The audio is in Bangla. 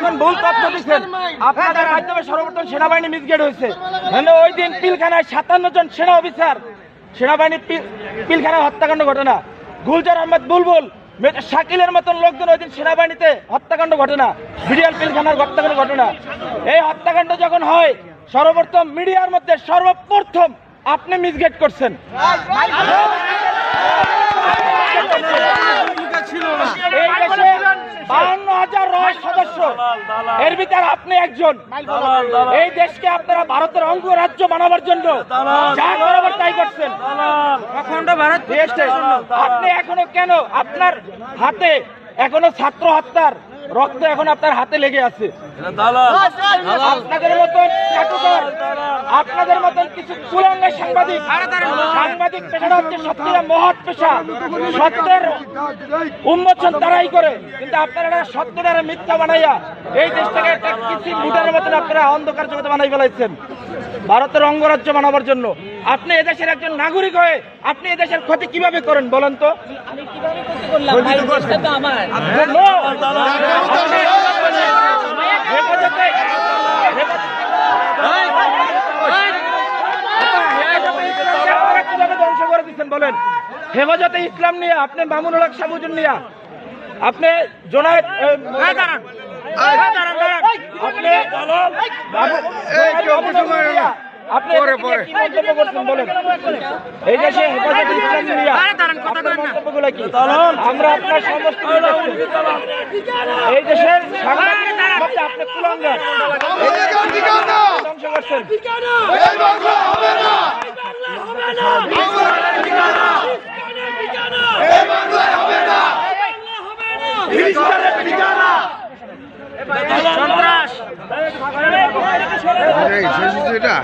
যখন ভুল তথ্য দিচ্ছেন। আপনাদের মাধ্যমে সর্বপ্রথম সেনাবাহিনী মিসগেট হয়েছে। মানে ওই দিন পিলখানায় সাতান্ন জন সেনা অফিসার সেনাবাহিনী পিলখানায় হত্যাকাণ্ড ঘটনা। গুলজার আহমেদ বুলবুল শাকিলের মতন লোকজন ওই দিন সেনাবাহিনীতে হত্যাকাণ্ড ঘটনা বিডিআর পিলখানার হত্যাকাণ্ড ঘটনা। এই হত্যাকাণ্ড যখন হয়, সর্বপ্রথম মিডিয়ার মধ্যে সর্বপ্রথম আপনি মিসগেট করছেন এই দেশে বাহান্ন হাজার রয় সদস্য। এর ভিতরে আপনি একজন। এই দেশকে আপনারা ভারতের অঙ্গরাজ্য বানাবার জন্য যা করাবার তাই করছেন। অখণ্ড ভারত আপনি এখনও কেন আপনার হাতে এখনও ছাত্র হত্যার রক্ত এখন আপনার হাতে লেগে আছে। আপনাদের মতন আপনাদের মতন কিছু কুলাঙ্গা সাংবাদিক সাংবাদিক পেশাটা হচ্ছে সত্যিটা মহৎ পেশা। সত্যের উন্মোচন তারাই করে। কিন্তু আপনারা সত্যটারে মিথ্যা বানাইয়া এই দেশটাকে একটা কিছু লুটার মতন আপনারা অন্ধকার জগতে বানাই ফেলাইছেন। ভারতের অঙ্গরাজ্য বানাবার জন্য। আপনি এদেশের একজন নাগরিক হয়ে আপনি এদেশের ক্ষতি কীভাবে করেন বলেন তো? ধ্বংস করে দিচ্ছেন বলেন। হেফাজতে ইসলাম নিয়ে আপনি মামুনুল হক সাবুজুন নিয়া। আপনি জোনায়েদ এ, আপনি আপনি কি মন্তব্য করছেন বলেন এই দেশে হেফাজতে ইসলাম নিয়া মন্তব্যগুলো কি আমরা আপনার সমস্ত এই দেশের সাংবাদিক আপনি কুলাঙ্গার ধ্বংস করছেন এই শেষ এটা